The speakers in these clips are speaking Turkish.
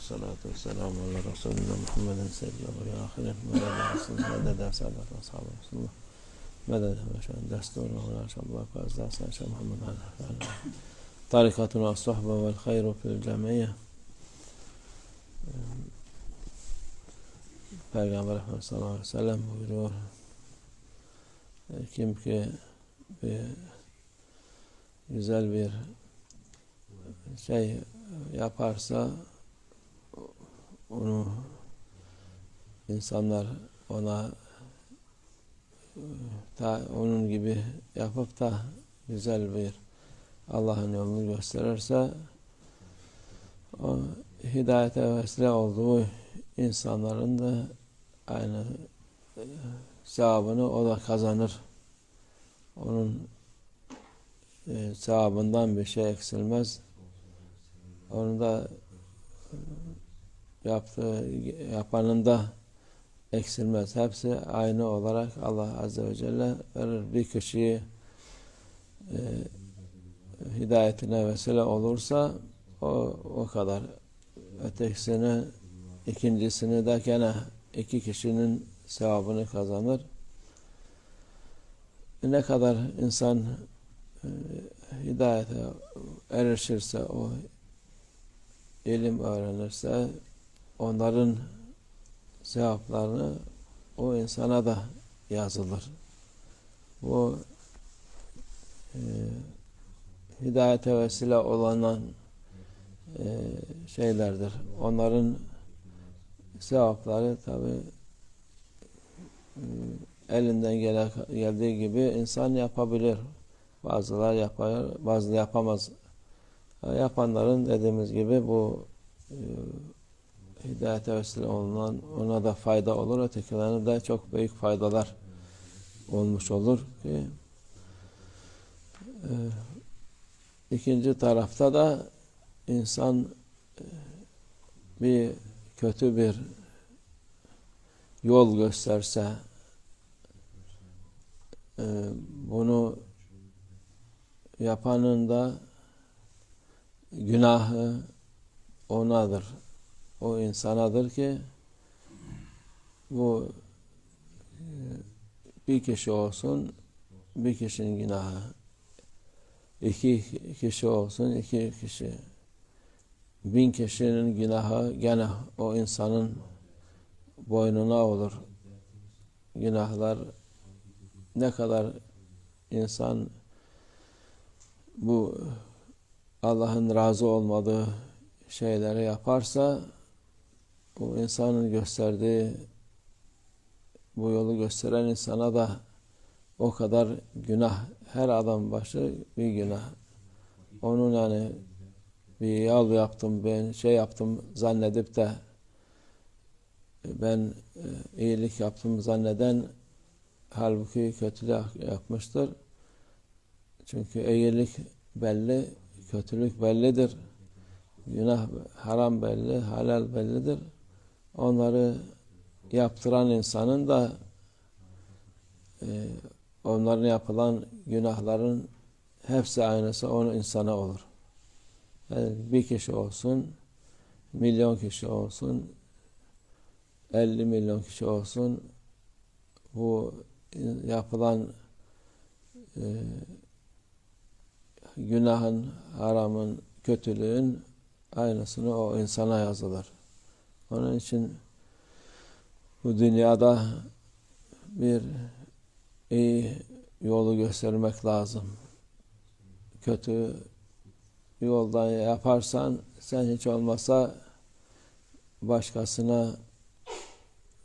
salatu vesselamu ala Resulina Muhammedin seyyidil ve ahirin ve ladasın ve dede saadat ve sahabe Resulullah medede ve şen desturuna ve şallah ve azdasın şen Muhammed ala tarikatuna sohbe vel hayru fil cemiyye. Peygamber Efendimiz sallallahu aleyhi ve sellem buyuruyor. Kim ki bir güzel bir şey yaparsa onu insanlar ona da onun gibi yapıp da güzel bir Allah'ın yolunu gösterirse o hidayete vesile olduğu insanların da aynı sevabını o da kazanır. Onun e, sevabından bir şey eksilmez. Onu da yaptığı, yapanın da eksilmez. Hepsi aynı olarak Allah Azze ve Celle verir. Bir kişiyi e, hidayetine vesile olursa o, o kadar. Ötekisini, ikincisini de gene iki kişinin sevabını kazanır. Ne kadar insan e, hidayete erişirse, o ilim öğrenirse, onların sevaplarını o insana da yazılır. Bu e, hidayete vesile olan e, şeylerdir. Onların sevapları tabi e, elinden gele, geldiği gibi insan yapabilir. Bazılar yapar, bazıları yapamaz. Yapanların dediğimiz gibi bu e, hidayete vesile olunan ona da fayda olur. Ötekilerine de çok büyük faydalar olmuş olur ki e, ikinci tarafta da insan e, bir kötü bir yol gösterse e, bunu yapanın da günahı onadır. O insanadır ki bu e, bir kişi olsun bir kişinin günahı iki kişi olsun iki kişi bin kişinin günahı gene o insanın boynuna olur. Günahlar ne kadar insan bu Allah'ın razı olmadığı şeyleri yaparsa bu insanın gösterdiği bu yolu gösteren insana da o kadar günah her adam başı bir günah onun yani bir yol yaptım ben şey yaptım zannedip de ben e, iyilik yaptım zanneden halbuki kötülük yapmıştır. Çünkü iyilik belli, kötülük bellidir. Günah haram belli, halal bellidir. Onları yaptıran insanın da e, onların yapılan günahların hepsi aynısı onun insana olur. Yani bir kişi olsun, milyon kişi olsun, 50 milyon kişi olsun bu yapılan e, günahın, haramın, kötülüğün aynısını o insana yazılır. Onun için bu dünyada bir iyi yolu göstermek lazım. Kötü yoldan yaparsan sen hiç olmasa başkasına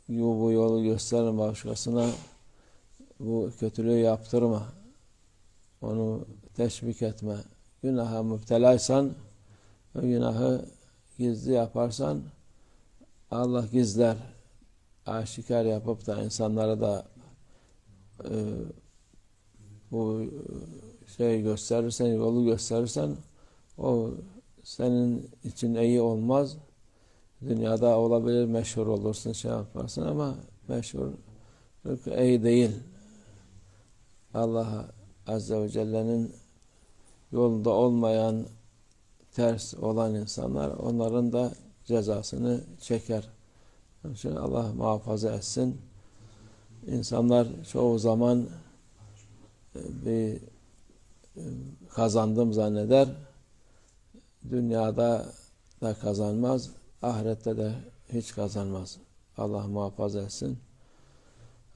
bu yolu gösterin başkasına bu kötülüğü yaptırma. Onu teşvik etme. Günaha müptelaysan o günahı gizli yaparsan Allah gizler. Aşikar yapıp da insanlara da e, bu şey gösterirsen, yolu gösterirsen o senin için iyi olmaz. Dünyada olabilir, meşhur olursun, şey yaparsın ama meşhur iyi değil. Allah Azze ve Celle'nin yolunda olmayan, ters olan insanlar, onların da cezasını çeker. Onun Allah muhafaza etsin. İnsanlar çoğu zaman e, bir e, kazandım zanneder. Dünyada da kazanmaz, ahirette de hiç kazanmaz. Allah muhafaza etsin.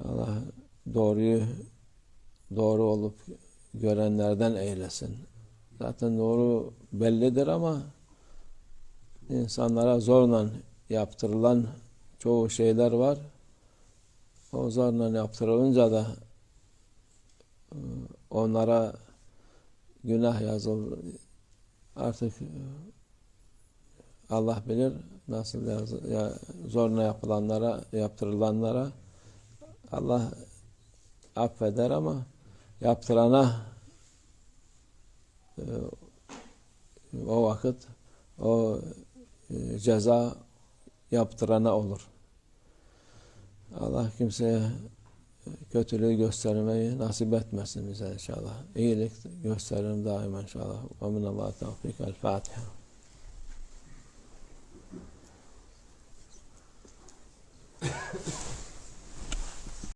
Allah doğruyu doğru olup görenlerden eylesin. Zaten doğru bellidir ama insanlara zorla yaptırılan çoğu şeyler var. O zorla yaptırılınca da e, onlara günah yazıl artık e, Allah bilir nasıl yaz, ya, zorla yapılanlara yaptırılanlara Allah affeder ama yaptırana e, o vakit o ceza yaptırana olur. Allah kimseye kötülüğü göstermeyi nasip etmesin bize inşallah. İyilik gösterelim daima inşallah. Ve minallah tevfik. El Fatiha.